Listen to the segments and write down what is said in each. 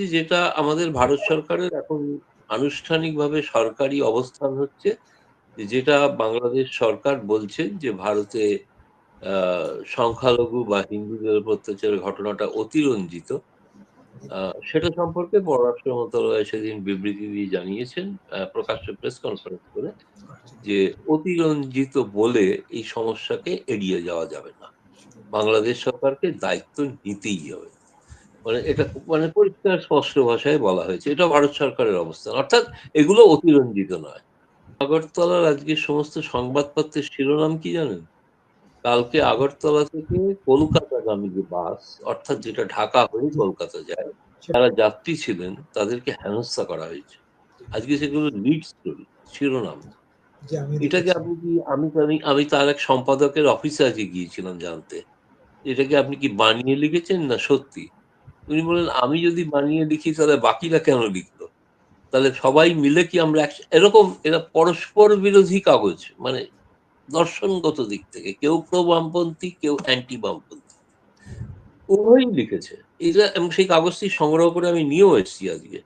যে যেটা আমাদের ভারত সরকারের এখন আনুষ্ঠানিকভাবে সরকারি অবস্থান হচ্ছে যেটা বাংলাদেশ সরকার বলছেন যে ভারতে সংখ্যালঘু বা হিন্দুদের অত্যাচারের ঘটনাটা অতিরঞ্জিত। সেটা সম্পর্কে পররাষ্ট্র মন্ত্রণালয় সেদিন বিবৃতি দিয়ে জানিয়েছেন প্রকাশ্য প্রেস কনফারেন্স করে যে অতিরঞ্জিত বলে এই সমস্যাকে এড়িয়ে যাওয়া যাবে না। বাংলাদেশ সরকারকে দায়িত্ব নিতেই হবে। মানে এটা মানে পরিষ্কার স্পষ্ট ভাষায় বলা হয়েছে। এটা ভারত সরকারের অবস্থান। অর্থাৎ এগুলো অতিরঞ্জিত নয়। আগরতলার আজকে সমস্ত সংবাদপত্রের শিরোনাম কি জানেন? কালকে আগরতলা থেকে কলকাতাগামী যে বাস অর্থাৎ যেটা ঢাকা হয়ে কলকাতা যায় যারা যাত্রী ছিলেন তাদেরকে হেনস্থা করা হয়েছে। আজকে সেগুলো লিড স্টোরি শিরোনাম। এটাকে আপনি কি আমি আমি তার এক সম্পাদকের অফিসে আজকে গিয়েছিলাম জানতে। এটাকে আপনি কি বানিয়ে লিখেছেন না সত্যি? উনি বলেন, আমি যদি বানিয়ে লিখি, তাহলে বাকিরা কেন লিখলো? তাহলে সবাই মিলে কি আমরা এরকম এরা পরস্পর বিরোধী কাগজ মানে দর্শনগত দিক থেকে। কেউ প্রো বামপন্থী কেউ অ্যান্টি বামপন্থী উভয়ই লিখেছে। এটা এবং সেই কাগজটি সংগ্রহ করে আমি নিয়েও এসেছি আজকে।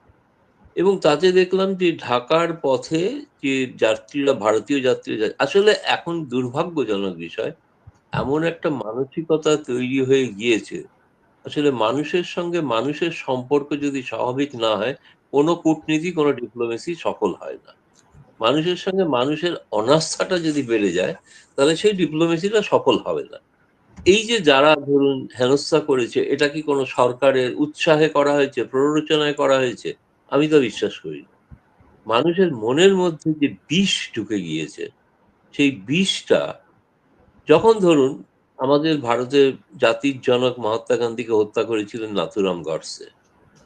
এবং তাতে দেখলাম যে ঢাকার পথে যে যাত্রীরা, ভারতীয় যাত্রীরা আসলে এখন দুর্ভাগ্যজনক বিষয়, এমন একটা মানসিকতা তৈরি হয়ে গিয়েছে। আসলে মানুষের সঙ্গে মানুষের সম্পর্ক যদি স্বাভাবিক না হয়, কোনো কূটনীতি, কোনো ডিপ্লোমেসি সফল হয় না। মানুষের সঙ্গে মানুষের অনাস্থাটা যদি বেড়ে যায়, তাহলে সেই ডিপ্লোমেসিটা সফল হবে না। এই যে যারা ধরুন হেনস্থা করেছে, এটা কি কোনো সরকারের উৎসাহে করা হয়েছে, প্ররোচনায় করা হয়েছে? আমি তো বিশ্বাস করি না। মানুষের মনের মধ্যে যে বিষ ঢুকে গিয়েছে, সেই বিষটা যখন ধরুন আমাদের ভারতের জাতির জনক মহাত্মা গান্ধীকে হত্যা করেছিলেন নাথুরাম গডসে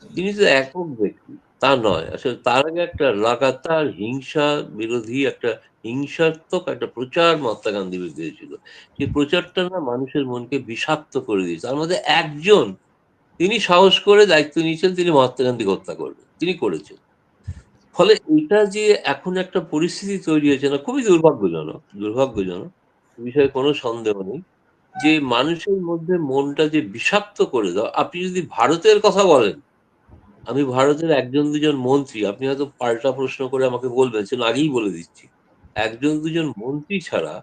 তিনি তো একক ব্যক্তি, তা নয়। আসলে তার আগে একটা লাগাতার হিংসা বিরোধী, একটা হিংসাত্মক, একটা প্রচার মহাত্মা গান্ধী বিরুদ্ধে হয়েছিল। সেই প্রচারটা না মানুষের মনকে বিষাক্ত করে দিয়েছে। তার মধ্যে একজন, তিনি সাহস করে দায়িত্ব নিয়েছেন, তিনি মহাত্মা গান্ধীকে হত্যা করবেন। তিনি করেছেন। ফলে এটা যে এখন একটা পরিস্থিতি তৈরি হয়েছে না, খুবই দুর্ভাগ্যজনক। দুর্ভাগ্যজনক। বিষয়ে কোনো সন্দেহ নেই। যে মানুষের মধ্যে মনটা যে বিষাক্ত করে দাও, আপনি যদি ভারতের কথা বলেন, আমি ভারতের একজন দুজন মন্ত্রী, আপনি হয়তো পাল্টা প্রশ্ন করে আমাকে বলবেন সেটা আগেই বলে দিচ্ছি। একজন দুজন মন্ত্রী ছাড়া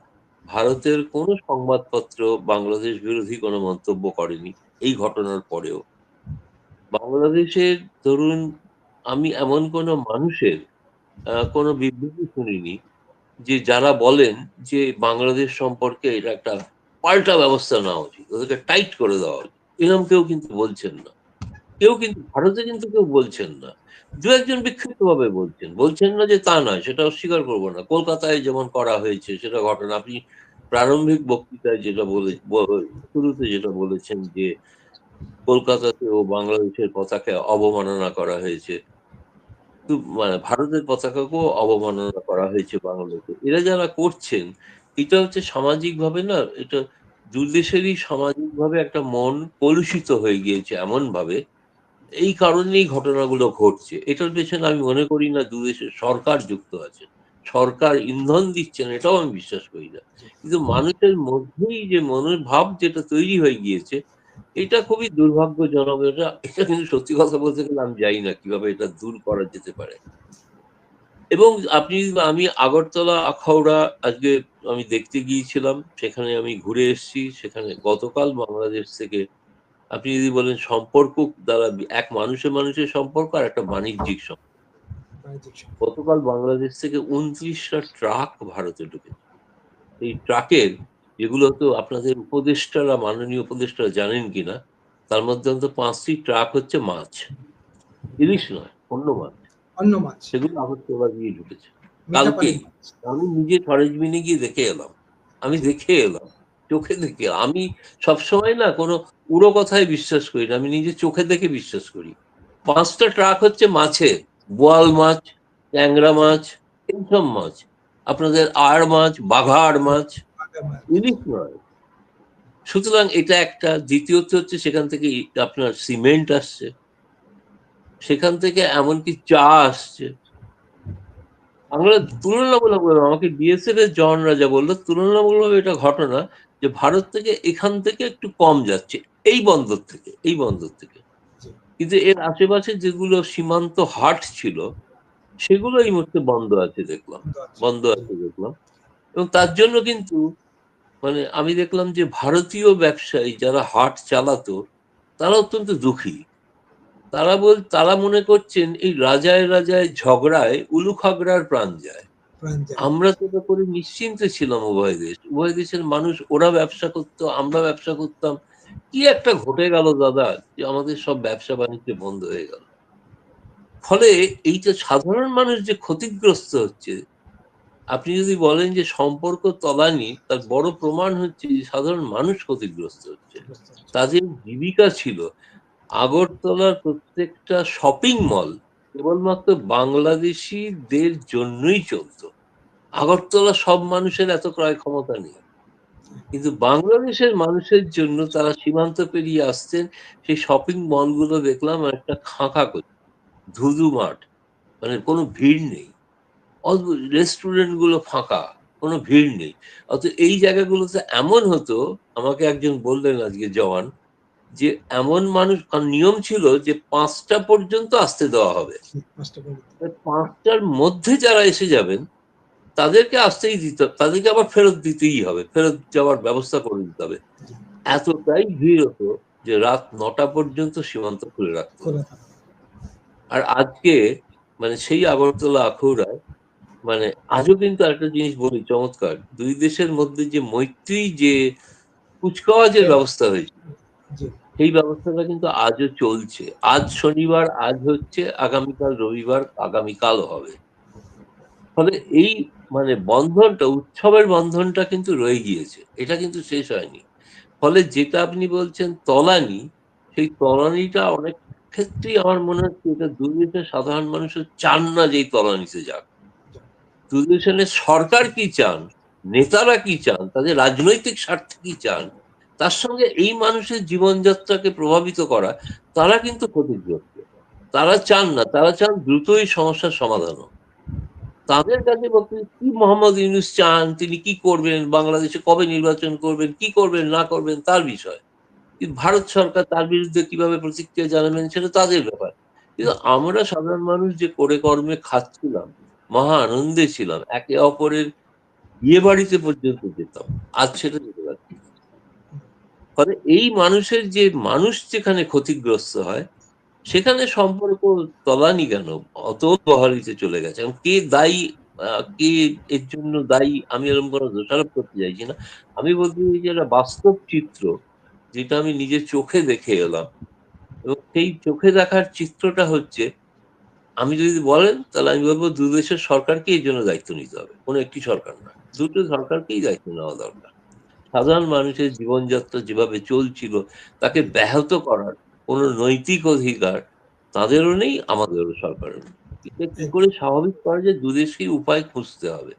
ভারতের কোনো সংবাদপত্র বাংলাদেশ বিরোধী কোনো মন্তব্য করেনি এই ঘটনার পরেও। বাংলাদেশের ধরুন, আমি এমন কোনো মানুষের কোনো বিবৃতি শুনিনি যে যারা বলেন যে বাংলাদেশ সম্পর্কে এটা একটা পাল্টা ব্যবস্থা নেওয়া উচিত, ওদেরকে টাইট করে দেওয়া উচিত। এরকম কেউ কিন্তু বলছেন না। কেউ কিন্তু, ভারতে কিন্তু কেউ বলছেন না। দু একজন বিক্ষিপ্ত ভাবে বলছেন। বলছেন না যে তা নয়, সেটা অস্বীকার করব না। কলকাতায় যেমন করা হয়েছে, সেটা ঘটনা। আপনি প্রারম্ভিক বক্তৃতায় যেটা বলে শুরুতে যেটা বলেছেন যে কলকাতাতে ও বাংলাদেশের পতাকা অবমাননা করা হয়েছে। মানে ভারতের পতাকাকেও অবমাননা করা হয়েছে বাংলাদেশে। এরা যারা করছেন এটা হচ্ছে সামাজিক ভাবে না এটা দুদেশেরই সামাজিক ভাবে একটা মন কলুষিত হয়ে গিয়েছে এমন ভাবে এই কারণেই ঘটনাগুলো ঘটছে। এটার পেছনে আমি মনে করি না দুদেশের সরকার যুক্ত আছে। সরকার ইন্ধন দিচ্ছেন এটাও আমি বিশ্বাস করি না। কিন্তু মানুষের মধ্যেই যে মনের ভাব যেটা তৈরি হয়ে গিয়েছে এটা খুবই দুর্ভাগ্যজনক। এটা এটা কিন্তু সত্যি কথা বলতে গেলে আমি জানি না কীভাবে এটা দূর করা যেতে পারে। এবং আপনি, আমি আগরতলা, আখাউড়া আজকে আমি দেখতে গিয়েছিলাম, সেখানে আমি ঘুরে এসেছি, সেখানে গতকাল বাংলাদেশ থেকে আপনি যদি বলেন সম্পর্ক দ্বারা এক মানুষের মানুষের সম্পর্ক আর একটা বাণিজ্যিক সম্পর্ক। গতকাল বাংলাদেশ থেকে উনত্রিশটা ট্রাক ভারতে ঢুকে এই ট্রাকের যেগুলো তো আপনাদের উপদেষ্টারা, মাননীয় উপদেষ্টারা জানেন কিনা, তার মধ্যে অন্তত পাঁচটি ট্রাক হচ্ছে মাছ। ইলিশ নয় অন্য মাছ। অন্য মাছ। সেগুলো আগরতলা দিয়ে ঢুকেছে। মাছ। আমি নিজে সরেজমিনে গিয়ে দেখে এলাম। আমি দেখে এলাম চোখে দেখে। আমি সবসময় না কোনো উড়ো কথায় বিশ্বাস করি না আমি নিজে চোখে দেখে বিশ্বাস করি। পাঁচটা ট্রাক হচ্ছে মাছের বোয়াল মাছ ট্যাংরা মাছ এইসব মাছ। আপনাদের আর মাছ মাছ। পাকা মাছ। ইলিশ নয় সুতরাং এটা একটা দ্বিতীয়ত হচ্ছে সেখান থেকে আপনার সিমেন্ট আসছে। সেখান থেকে এমনকি চা আসছে? আমরা তুলনামূলক আমাকে বিএসএফ এর জন রাজা বলল তুলনামূলক এটা ঘটনা যে ভারত থেকে এখান থেকে একটু কম যাচ্ছে, এই বন্দর থেকে, এই বন্দর থেকে। কিন্তু এর আশেপাশে যেগুলো সীমান্ত হাট ছিল, সেগুলো এই মুহূর্তে বন্ধ আছে দেখলাম, বন্ধ আছে দেখলাম। এবং তার জন্য কিন্তু মানে আমি দেখলাম যে ভারতীয় ব্যবসায়ী যারা হাট চালাতো, তারা অত্যন্ত দুঃখী। তারা বল তারা মনে করছেন এই রাজায় রাজায় ঝগড়ায় উলুখাগড়ার প্রাণ যায়। প্রাণ যায়। আমরা তো করে নিশ্চিন্তে ছিলাম উভয় দেশ। উভয় দেশের মানুষ ওরা ব্যবসা করতো আমরা ব্যবসা করতাম। কি একটা ঘটে গেল দাদা যে আমাদের সব ব্যবসা বাণিজ্য বন্ধ হয়ে গেল। ফলে এই যে সাধারণ মানুষ যে ক্ষতিগ্রস্ত হচ্ছে আপনি যদি বলেন যে সম্পর্ক তলানি তার বড় প্রমাণ হচ্ছে যে সাধারণ মানুষ ক্ষতিগ্রস্ত হচ্ছে। তাদের জীবিকা ছিল। আগরতলার প্রত্যেকটা শপিং মল কেবলমাত্র বাংলাদেশিদের জন্যই চলতো। আগরতলা সব মানুষের এত ক্রয় ক্ষমতা নেই। কিন্তু বাংলাদেশের মানুষের জন্য তারা সীমান্ত পেরিয়ে আসছেন, সেই শপিং মলগুলো দেখলাম একটা খাঁকা করে। ধুধু মাঠ মানে কোনো ভিড় নেই। অদ্ভুত রেস্টুরেন্টগুলো ফাঁকা, কোনো ভিড় নেই। অত এই জায়গাগুলোতে এমন হতো, আমাকে একজন বললেন আজকে জওয়ান যে এমন মানুষ নিয়ম ছিল যে পাঁচটা পর্যন্ত আসতে দেওয়া হবে। পাঁচটার মধ্যে যারা এসে যাবেন তাদেরকে আসতেই দিতে হবে। তাদেরকে আবার ফেরত দিতেই হবে। ফেরত যাওয়ার ব্যবস্থা করে দিতে হবে। এতটাই ভিড় হতো যে রাত নটা পর্যন্ত সীমান্ত খুলে রাখতো। আর আজকে মানে সেই আগরতলা আখৌড়ায় মানে আজও কিন্তু একটা জিনিস বলি চমৎকার। দুই দেশের মধ্যে যে মৈত্রী যে কুচকাওয়াজের ব্যবস্থা হয়েছে সেই ব্যবস্থাটা কিন্তু আজও চলছে। আজ শনিবার, আজ হচ্ছে আগামীকাল রবিবার আগামীকাল হবে। ফলে এই মানে বন্ধনটা, উৎসবের বন্ধনটা কিন্তু রয়ে গিয়েছে। এটা কিন্তু শেষ হয়নি। ফলে যেটা আপনি বলছেন তলানি, সেই তলানিটা অনেক ক্ষেত্রেই আমার মনে হচ্ছে এটা দেশের সাধারণ মানুষের চান না যে তলানিতে যাক। দেশের সরকার কি চান, নেতারা কি চান, তাদের রাজনৈতিক স্বার্থে কি চান তার সঙ্গে এই মানুষের জীবনযাত্রাকে প্রভাবিত করা, তারা কিন্তু ক্ষতিগ্রস্ত। তারা চান না, তারা চান দ্রুতই সমস্যার সমাধান। তাদের কাছে বলতে, কি মোহাম্মদ ইউনুস চান? তিনি কি করবেন? বাংলাদেশে কবে নির্বাচন করবেন? কি করবেন? না করবেন? তার বিষয়। কিন্তু ভারত সরকার তার বিরুদ্ধে কীভাবে প্রতিক্রিয়া জানাবেন, সেটা তাদের ব্যাপার। কিন্তু আমরা সাধারণ মানুষ যে করে কর্মে খাচ্ছিলাম, মহা আনন্দে ছিলাম, একে অপরের বিয়ে বাড়িতে পর্যন্ত যেতাম, আজ সেটা যেতে পারছি। ফলে এই মানুষের যে মানুষ যেখানে ক্ষতিগ্রস্ত হয়, সেখানে সম্পর্ক তলানি কেন? অত বহালিতে চলে গেছে। এবং কে দায়ী কে এর জন্য দায়ী, আমি এরকম কোনো দোষারোপ করতে চাইছি না। আমি বলতে চাই যে একটা বাস্তব চিত্র, যেটা আমি নিজের চোখে দেখে এলাম। এবং সেই চোখে দেখার চিত্রটা হচ্ছে, আমি যদি বলেন, তাহলে আমি বলব দু দেশের সরকারকে এই জন্য দায়িত্ব নিতে হবে। কোনো একটি সরকার না। দুটো সরকারকেই দায়িত্ব নেওয়া দরকার। সাধারণ মানুষের জীবনযাত্রা যেভাবে চলছিল, তাকে ব্যাহত করার কোনো নৈতিক অধিকার তাদেরও নেই, আমাদেরও সরকারের নেই। এটা কি করে স্বাভাবিক করা যায় দুদেশকেই উপায় খুঁজতে হবে